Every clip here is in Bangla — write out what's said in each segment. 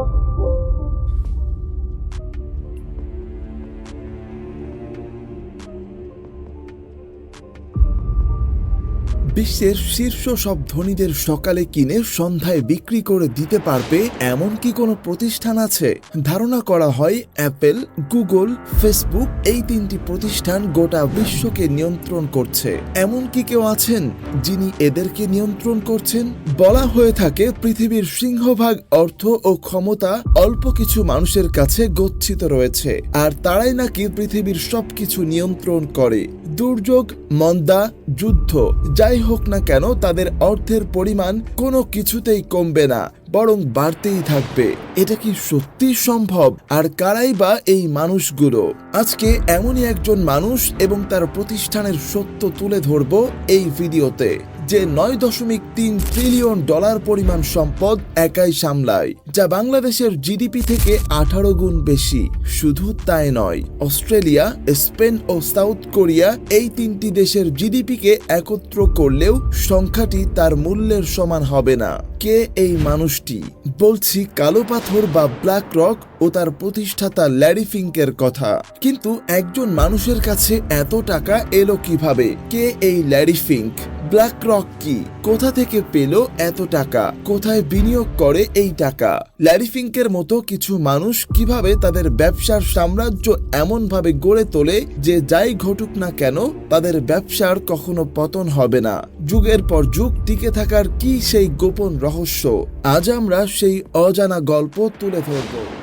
Thank you. বিশ্বের শীর্ষ সব ধনীদের সকালে কিনে সন্ধ্যায় বিক্রি করে দিতে পারবে এমন কি কোনো প্রতিষ্ঠান আছে? ধারণা করা হয় অ্যাপেল, গুগল, ফেসবুক এই তিনটি প্রতিষ্ঠান গোটা বিশ্বকে নিয়ন্ত্রণ করছে। এমন কি কেউ আছেন যিনি এদেরকে নিয়ন্ত্রণ করছেন? বলা হয়ে থাকে পৃথিবীর সিংহভাগ অর্থ ও ক্ষমতা অল্প কিছু মানুষের কাছে গচ্ছিত রয়েছে, আর তারাই নাকি পৃথিবীর সবকিছু নিয়ন্ত্রণ করে। দুর্যোগ, মন্দা, যুদ্ধ, যাই হোক না কেন, তাদের অর্থের পরিমাণ কোনো কিছুতেই কমবে না, বরং বাড়তেই থাকবে। এটা কি সত্যি সম্ভব? আর কারাই বা এই মানুষগুলো? আজকে এমনই একজন মানুষ এবং তার প্রতিষ্ঠানের সত্য তুলে ধরব এই ভিডিওতে। যে নয় দশমিক তিন ট্রিলিয়ন ডলার পরিমাণ সম্পদ একাই সামলায়, যা বাংলাদেশের জিডিপি থেকে আঠারো গুণ বেশি। শুধু তাই নয়, অস্ট্রেলিয়া, স্পেন ও সাউথ কোরিয়া এই তিনটি দেশের জিডিপিকে একত্র করলেও সংখ্যাটি তার মূল্যের সমান হবে না। কে এই মানুষটি? বলছি কালো পাথর বা ব্ল্যাক রক ও তার প্রতিষ্ঠাতা ল্যারি ফিঙ্কের কথা। কিন্তু একজন মানুষের কাছে এত টাকা এলো কীভাবে? কে এই ল্যারি ফিঙ্ক? ব্ল্যাক রক কি? কোথা থেকে পেল এত টাকা? কোথায় বিনিয়োগ করে এই টাকা? ল্যারি ফিঙ্কের মতো কিছু মানুষ কীভাবে তাদের ব্যবসার সাম্রাজ্য এমনভাবে গড়ে তোলে যে যাই ঘটুক না কেন, তাদের ব্যবসার কখনো পতন হবে না? যুগের পর যুগ টিকে থাকার কি সেই গোপন রহস্য? আজ আমরা সেই অজানা গল্প তুলে ধরবো।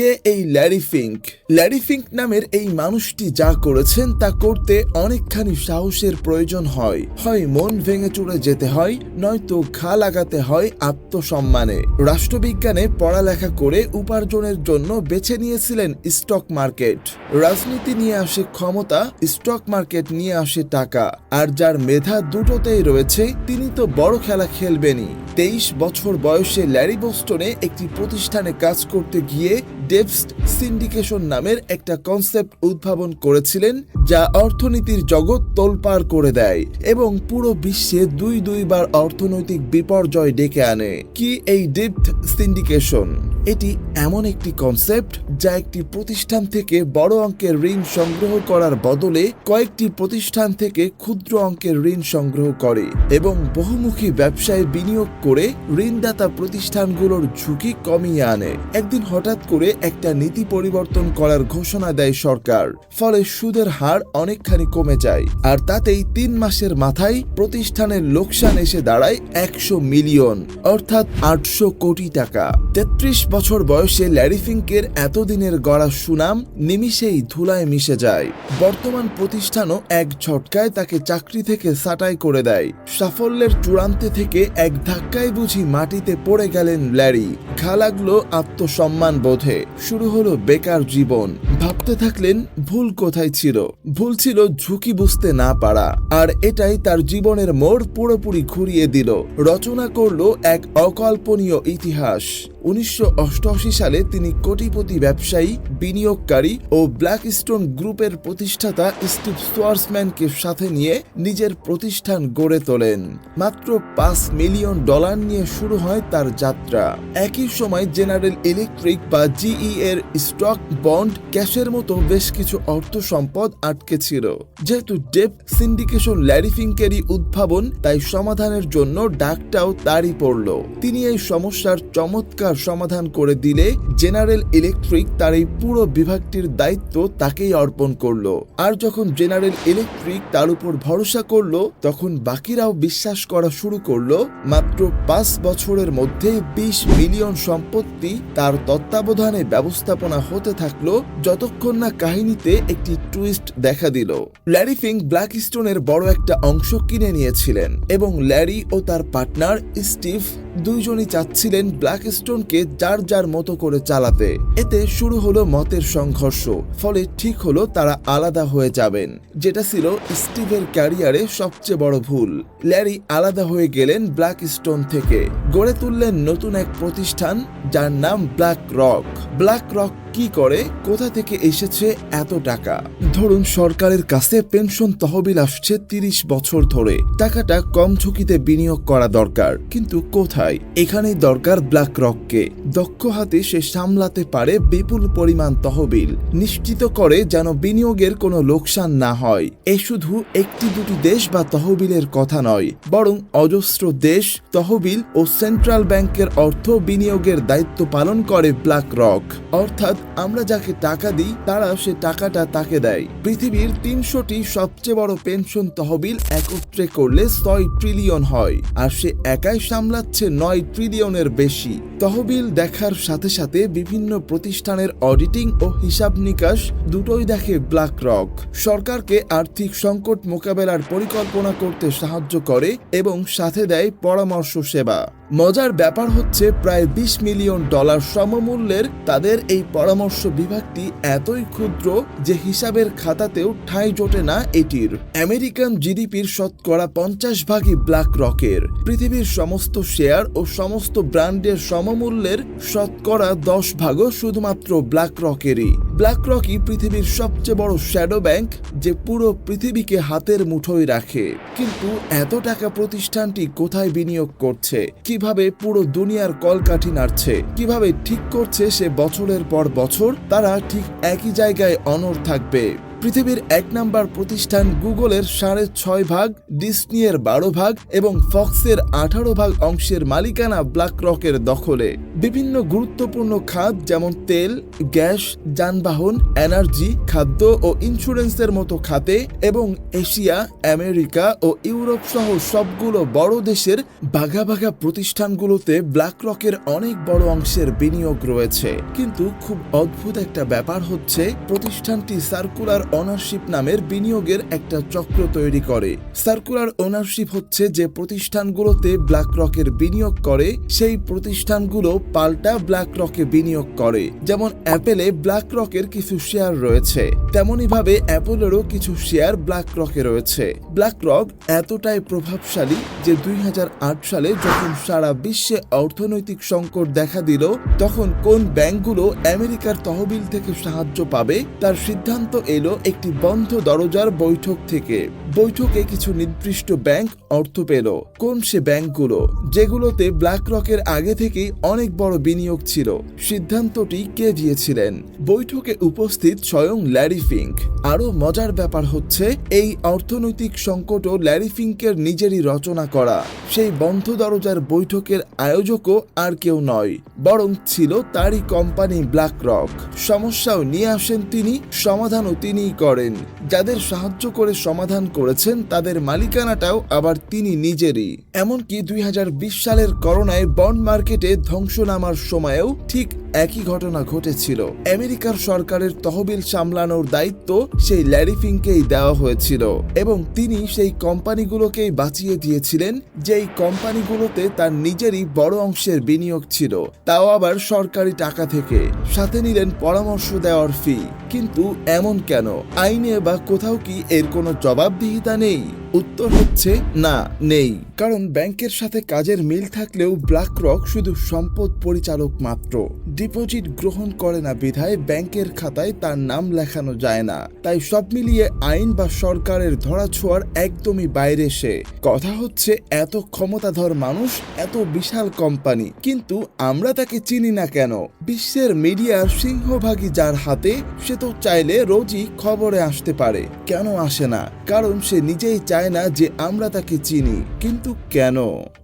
কে এই ল্যারি ফিঙ্ক ল্যারি ফিঙ্ক নামের এই মানুষটি যা করেছেন তা করতে অনেকখানি সাহসের প্রয়োজন হয়। হয় মন ভেঙে চুরে যেতে হয়, নয়তো ঘা লাগাতে হয় আত্মসম্মানে। রাষ্ট্রবিজ্ঞানে পড়ালেখা করে উপার্জনের জন্য বেছে নিয়েছিলেন স্টক মার্কেট। রাজনীতি নিয়ে আসে ক্ষমতা, স্টক মার্কেট নিয়ে আসে টাকা। আর যার মেধা দুটোতেই রয়েছে, তিনি তো বড় খেলা খেলবেনই। তেইশ বছর বয়সে ল্যারি বোস্টনে একটি প্রতিষ্ঠানে কাজ করতে গিয়ে ডেভস্ট সিন্ডিকেশন নামের একটা কনসেপ্ট উদ্ভাবন করেছিলেন, যা অর্থনীতির জগৎ তোলপাড় করে দেয় এবং পুরো বিশ্বে দুই দুইবার অর্থনৈতিক বিপর্যয় ডেকে আনে। কি এই ডেপথ সিন্ডিকেশন? এটি এমন একটি কনসেপ্ট যা একটি প্রতিষ্ঠান থেকে বড় অঙ্কের ঋণ সংগ্রহ করার বদলে কয়েকটি প্রতিষ্ঠান থেকে ক্ষুদ্র অঙ্কের ঋণ সংগ্রহ করে এবং বহুমুখী ব্যবসায় বিনিয়োগ করে ঋণদাতা প্রতিষ্ঠানগুলোর ঝুঁকি কমিয়ে আনে। একদিন হঠাৎ করে একটা নীতি পরিবর্তন করার ঘোষণা দেয় সরকার, ফলে সুদের হার অনেকখানি কমে যায় আর তাতেই তিন মাসের মাথায় প্রতিষ্ঠানের লোকসান এসে দাঁড়ায় একশো মিলিয়ন, অর্থাৎ আটশো কোটি টাকা। তেত্রিশ বছর বয়সে ল্যারিফিঙ্কের এতদিনের গড়া সুনাম নিমিষেই ধুলায় মিশে যায়। বর্তমান প্রতিষ্ঠানও এক ঝটকায় তাকে চাকরি থেকে সাটাই করে দেয়। সাফল্যের চূড়ান্তে থেকে এক ধাক্কায় বুঝি মাটিতে পড়ে গেলেন ল্যারি। ঘা লাগল আত্মসম্মান বোধে। শুরু হলো বেকার জীবন। ভাবতে থাকলেন ভুল কোথায় ছিল? ভুল ছিল ঝুঁকি বুঝতে না পারা। আর এটাই তার জীবনের মোড় পুরোপুরি ঘুরিয়ে দিল। রচনা করল এক অকল্পনীয় ইতিহাস। উনিশশো অষ্টআশি সালে তিনি কোটিপতি ব্যবসায়ী, বিনিয়োগকারী ও ব্ল্যাকস্টোন গ্রুপের প্রতিষ্ঠাতা স্টিভ সোয়ার্সম্যানকে সাথে নিয়ে নিজের প্রতিষ্ঠান গড়ে তোলেন। মাত্র পাঁচ মিলিয়ন ডলার নিয়ে শুরু হয় তার যাত্রা। একই সময় জেনারেল ইলেকট্রিক বা জিই এর স্টক, বন্ড, ক্যাশের মতো বেশ কিছু অর্থ সম্পদ আটকে ছিল। যেহেতু ডেপ সিন্ডিকেশন ল্যারিফিংকেরই উদ্ভাবন, তাই সমাধানের জন্য ডাকটাও তারই পড়ল। তিনি এই সমস্যার চমৎকার সমাধান করে দিলে জেনারেল ইলেকট্রিক তার এই পুরো বিভাগটির দায়িত্ব তাকেই অর্পণ করল। আর যখন জেনারেল ইলেকট্রিক তার উপর ভরসা করল, তখন বাকিরাও বিশ্বাস করা শুরু করল, মাত্র পাঁচ বছরের মধ্যে বিশ মিলিয়ন সম্পত্তি তার তত্ত্বাবধানে ব্যবস্থাপনা হতে থাকল, যতক্ষণ না কাহিনীতে একটি টুইস্ট দেখা দিল। ল্যারি ফিঙ্ক ব্ল্যাকস্টোনের বড় একটা অংশ কিনে নিয়েছিলেন এবং ল্যারি ও তার পার্টনার স্টিভ দুইজনই চাচ্ছিলেন ব্ল্যাক স্টোনকে যার যার মতো করে চালাতে। এতে শুরু হলো মতের সংঘর্ষ, ফলে ঠিক হলো তারা আলাদা হয়ে যাবেন, যেটা ছিল স্টিভের ক্যারিয়ারে সবচেয়ে বড় ভুল। ল্যারি আলাদা হয়ে গেলেন ব্ল্যাক স্টোন থেকে। গড়ে তুললেন নতুন এক প্রতিষ্ঠান যার নাম ব্ল্যাক রক ব্ল্যাক রক কি করে? কোথা থেকে এসেছে এত টাকা? ধরুন সরকারের কাছে পেনশন তহবিল আসছে তিরিশ বছর ধরে। টাকাটা কম ঝুঁকিতে বিনিয়োগ করা দরকার। কিন্তু কোথায়? এখানেই দরকার ব্ল্যাক রককে দক্ষ হাতে সে সামলাতে পারে বিপুল পরিমাণ তহবিল। নিশ্চিত করে যেন বিনিয়োগের কোনো লোকসান না হয়। এ শুধু একটি দুটি দেশ বা তহবিলের কথা নয়, বরং অজস্র দেশ, তহবিল ও সেন্ট্রাল ব্যাংকের অর্থ বিনিয়োগের দায়িত্ব পালন করে ব্ল্যাক রক অর্থাৎ আমরা যাকে টাকা দিই, তারা সে টাকাটা তাকে দেয়। পৃথিবীর তিনশোটি সবচেয়ে বড় পেনশন তহবিল একত্রে করলে ছয় ট্রিলিয়ন হয়, আর সে একাই সামলাচ্ছে নয় ট্রিলিয়নের বেশি। তহবিল দেখার সাথে সাথে বিভিন্ন প্রতিষ্ঠানের অডিটিং ও হিসাব নিকাশ দুটোই দেখে ব্ল্যাক রক সরকারকে আর্থিক সংকট মোকাবেলার পরিকল্পনা করতে সাহায্য করে এবং সাথে দেয় পরামর্শ সেবা। মজার ব্যাপার হচ্ছে প্রায় বিশ মিলিয়ন ডলার সমমূল্যের তাদের এই পরামর্শ বিভাগটি এতই ক্ষুদ্র যে হিসাবের খাতাতেও ঠাঁই জোটে না এটির। আমেরিকান জিডিপির শতকরা পঞ্চাশ ভাগই ব্ল্যাক রকের। পৃথিবীর সমস্ত শেয়ার ও সমস্ত ব্র্যান্ডের সমমূল্যের শতকরা দশ ভাগও শুধুমাত্র ব্ল্যাক রকেরই। ব্ল্যাক রকই পৃথিবীর সবচেয়ে বড় শ্যাডো ব্যাংক যে পুরো পৃথিবীকে হাতের মুঠোয় রাখে। কিন্তু এত টাকা প্রতিষ্ঠানটি কোথায় বিনিয়োগ করছে? কীভাবে পুরো দুনিয়ার কলকাঠি নাড়ছে, কীভাবে ঠিক করছে সে বছরের পর বছর, তারা ঠিক একই জায়গায় অনর থাকবে। পৃথিবীর এক নাম্বার প্রতিষ্ঠান গুগলের সাড়ে ছয় ভাগ ডিসনিয়ের বারো ভাগ এবং ফক্সের আঠারো ভাগ অংশের মালিকানা ব্ল্যাক রকের দখলে। বিভিন্ন গুরুত্বপূর্ণ খাত যেমন তেল, গ্যাস, যানবাহন, এনার্জি, খাদ্য ও ইন্স্যুরেন্সের মতো খাতে এবং এশিয়া, আমেরিকা ও ইউরোপ সহ সবগুলো বড় দেশের বাঘা বাঘা প্রতিষ্ঠানগুলোতে ব্ল্যাক রকের অনেক বড় অংশের বিনিয়োগ রয়েছে। কিন্তু খুব অদ্ভুত একটা ব্যাপার হচ্ছে, প্রতিষ্ঠানটি সার্কুলার ওনারশিপ নামের বিনিয়োগের একটা চক্র তৈরি করে। সার্কুলার ওনারশিপ হচ্ছে যে প্রতিষ্ঠানগুলোতে ব্ল্যাক রকের বিনিয়োগ করে, সেই প্রতিষ্ঠানগুলো পাল্টা ব্ল্যাক রকে বিনিয়োগ করে। যেমন অ্যাপেলে ব্ল্যাক রকের কিছু শেয়ার রয়েছে তেমনি ভাবে অ্যাপলেরও কিছু শেয়ার ব্ল্যাক রকে রয়েছে। ব্ল্যাক রক এতটাই প্রভাবশালী যে দুই হাজার আট সালে যখন সারা বিশ্বে অর্থনৈতিক সংকট দেখা দিল, তখন কোন ব্যাংকগুলো আমেরিকার তহবিল থেকে সাহায্য পাবে, তার সিদ্ধান্ত এলো একটি বন্ধ দরজার বৈঠক থেকে। বৈঠকে কিছু নির্দিষ্ট ব্যাংক অর্থ পেল। কোন সে ব্যাংকগুলো? যেগুলোতে ব্ল্যাক রকের আগে থেকেই অনেক বড় বিনিয়োগ ছিল। সিদ্ধান্তটি কে দিয়েছিলেন? বৈঠকে উপস্থিত স্বয়ং ল্যারি ফিঙ্ক। আরও মজার ব্যাপার হচ্ছে, এই অর্থনৈতিক সংকটও ল্যারি ফিঙ্কের নিজেরই রচনা করা। সেই বন্ধ দরজার বৈঠকের আয়োজকও আর কেউ নয়, বরং ছিল তারই কোম্পানি ব্ল্যাক রক সমস্যাও নিয়ে আসেন তিনি, সমাধানও তিনিই করেন। যাদের সাহায্য করে সমাধান করেছেন, তাদের মালিকানাটাও আবার তিনি নিজেরই। এমনকি দুই হাজার বিশ সালের করোনায় বন্ড মার্কেটে ধ্বংস নামার সময়েও ঠিক একই ঘটনা ঘটেছিল। আমেরিকার সরকারের তহবিল সামলানোর দায়িত্ব সেই ল্যারি ফিংকেই দেওয়া হয়েছিল এবং তিনি সেই কোম্পানিগুলোকেই বাঁচিয়ে দিয়েছিলেন, যেই কোম্পানিগুলোতে তার নিজেরই বড় অংশের বিনিয়োগ ছিল। তাও আবার সরকারি টাকা থেকে। সাথে নিলেন পরামর্শ দেওয়ার ফি কিন্তু এমন কেন? আইনে বা কোথাও কি এর কোনো জবাবদিহিতা নেই? উত্তর হচ্ছে না, নেই। কারণ ব্যাংকের সাথে কাজের মিল থাকলেও ব্ল্যাক রক শুধু সম্পদ পরিচালক মাত্র। ডিপোজিট গ্রহণ করে না বিধায় ব্যাংকের খাতায় তার নাম লেখানো যায় না। তাই সব মিলিয়ে আইন বা সরকারের ধরাছোঁয়ার একদমই বাইরে সে। কথা হচ্ছে, এত ক্ষমতাধর মানুষ, এত বিশাল কোম্পানি। কিন্তু আমরা তাকে চিনি না কেন? বিশ্বের মিডিয়ার সিংহভাগই যার হাতে, সে তো চাইলে রোজই খবরে আসতে পারে। কেন আসে না? কারণ সে নিজেই চায় না যে আমরা তাকে চিনি কিন্তু কেন?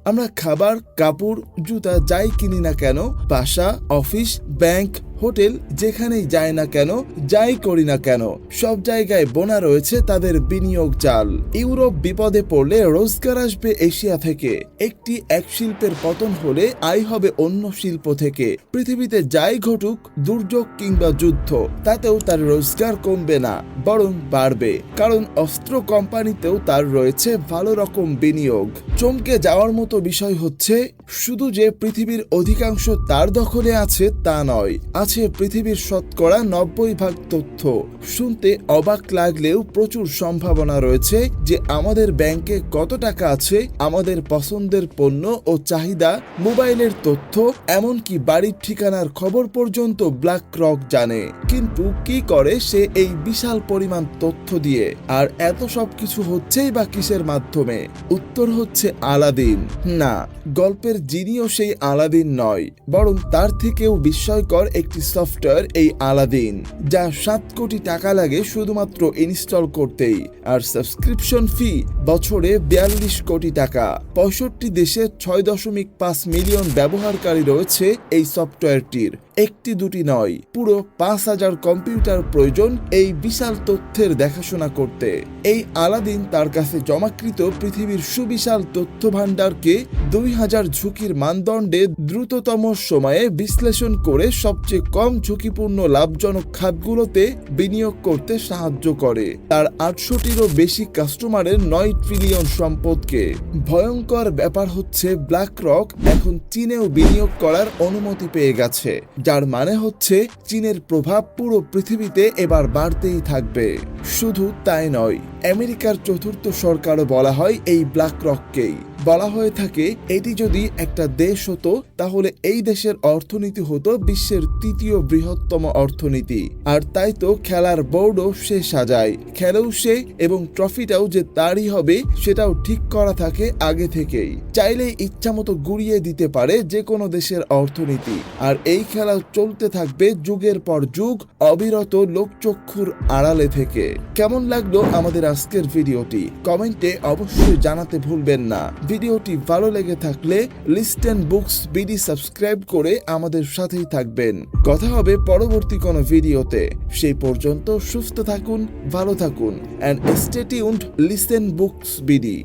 আমরা খাবার, কাপড়, জুতা যাই কিনি না কেন, বাসা, অফিস, ব্যাংক, হোটেল যেখানেই যায় না কেন, যাই করি না কেন, সব জায়গায় বোনা রয়েছে তাদের বিনিয়োগ জাল ইউরোপ বিপদে পড়লে রোজগার আসবে এশিয়া থেকে। একটি এক শিল্পের পতন হলে আয় হবে অন্য শিল্প থেকে। পৃথিবীতে যাই ঘটুক, দুর্যোগ কিংবা যুদ্ধ, তাতেও তার রোজগার কমবে না, বরং বাড়বে। কারণ অস্ত্র কোম্পানিতেও তার রয়েছে ভালো রকম বিনিয়োগ। চমকে যাওয়ার মতো বিষয় হচ্ছে শুধু যে পৃথিবীর অধিকাংশ তার দখলে আছে, তা নয়, আছে পৃথিবীর শতকরা নব্বই ভাগ তথ্য। শুনতে অবাক লাগলেও প্রচুর সম্ভাবনা রয়েছে যে আমাদের ব্যাংকে কত টাকা আছে, আমাদের পছন্দের পণ্য ও চাহিদা, মোবাইলের তথ্য, এমনকি বাড়ির ঠিকানার খবর পর্যন্ত ব্ল্যাক রক জানে। কিন্তু কি করে সে এই বিশাল পরিমাণ তথ্য দিয়ে? আর এত সব কিছু হচ্ছেই বা কিসের মাধ্যমে? উত্তর হচ্ছে আলাদিন। না, গল্পের জিনিও সেই আলাদিন নয়, বরং তার থেকেও বিস্ময়কর একটি সফটওয়্যার এই আলাদিন, যা সাত কোটি টাকা লাগে শুধুমাত্র ইনস্টল করতেই, আর সাবস্ক্রিপশন ফি বছরে বিয়াল্লিশ কোটি টাকা। পঁয়ষট্টি দেশে ছয় দশমিক পাঁচ মিলিয়ন ব্যবহারকারী রয়েছে এই সফটওয়্যারটির। একটি দুটি নয়। পুরো পাঁচ হাজার কম্পিউটার প্রয়োজন এই বিশাল তথ্যের দেখাশোনা করতে। এই আলাদিন তার কাছে জমাকৃত পৃথিবীর সুবিশাল তথ্য ভাণ্ডারকে দুই হাজার ঝুঁকির মানদণ্ডে দ্রুততম সময়ে বিশ্লেষণ করে সবচেয়ে কম ঝুঁকিপূর্ণ লাভজনক খাতগুলোতে বিনিয়োগ করতে সাহায্য করে। তার আটশোটিরও বেশি কাস্টমারের নয় ট্রিলিয়ন সম্পদকে। ভয়ঙ্কর ব্যাপার হচ্ছে ব্ল্যাক রক এখন চীনেও বিনিয়োগ করার অনুমতি পেয়ে গেছে। যার মানে হচ্ছে চীনের প্রভাব পুরো পৃথিবীতে এবার বাড়তেই থাকবে। শুধু তাই নয়, আমেরিকার চতুর্থ সরকারও বলা হয় এই ব্ল্যাক রককেই বলা হয়ে থাকে, এটি যদি একটা দেশ হতো, তাহলে এই দেশের অর্থনীতি হতো বিশ্বের তৃতীয় বৃহত্তম অর্থনীতি। আর তাই তো খেলার বোর্ডও সে সাজায়। খেলেও সে এবং ট্রফিটাও যে তারই হবে, সেটাও ঠিক করা থাকে আগে থেকেই। চাইলেই ইচ্ছামতো গুড়িয়ে দিতে পারে যে কোনো দেশের অর্থনীতি। আর এই খেলা চলতে থাকবে যুগের পর যুগ, অবিরত লোকচক্ষুর আড়ালে থেকে। কেমন লাগল আমাদের আজকের ভিডিওটি? কমেন্টে অবশ্যই জানাতে ভুলবেন না। ভিডিওটি ভালো লেগে থাকলে লিস্টেন বুকস বিডি সাবস্ক্রাইব করে আমাদের সাথেই থাকবেন। কথা হবে পরবর্তী কোনো ভিডিওতে। সেই পর্যন্ত সুস্থ থাকুন, ভালো থাকুন and stay tuned Listen Books BD.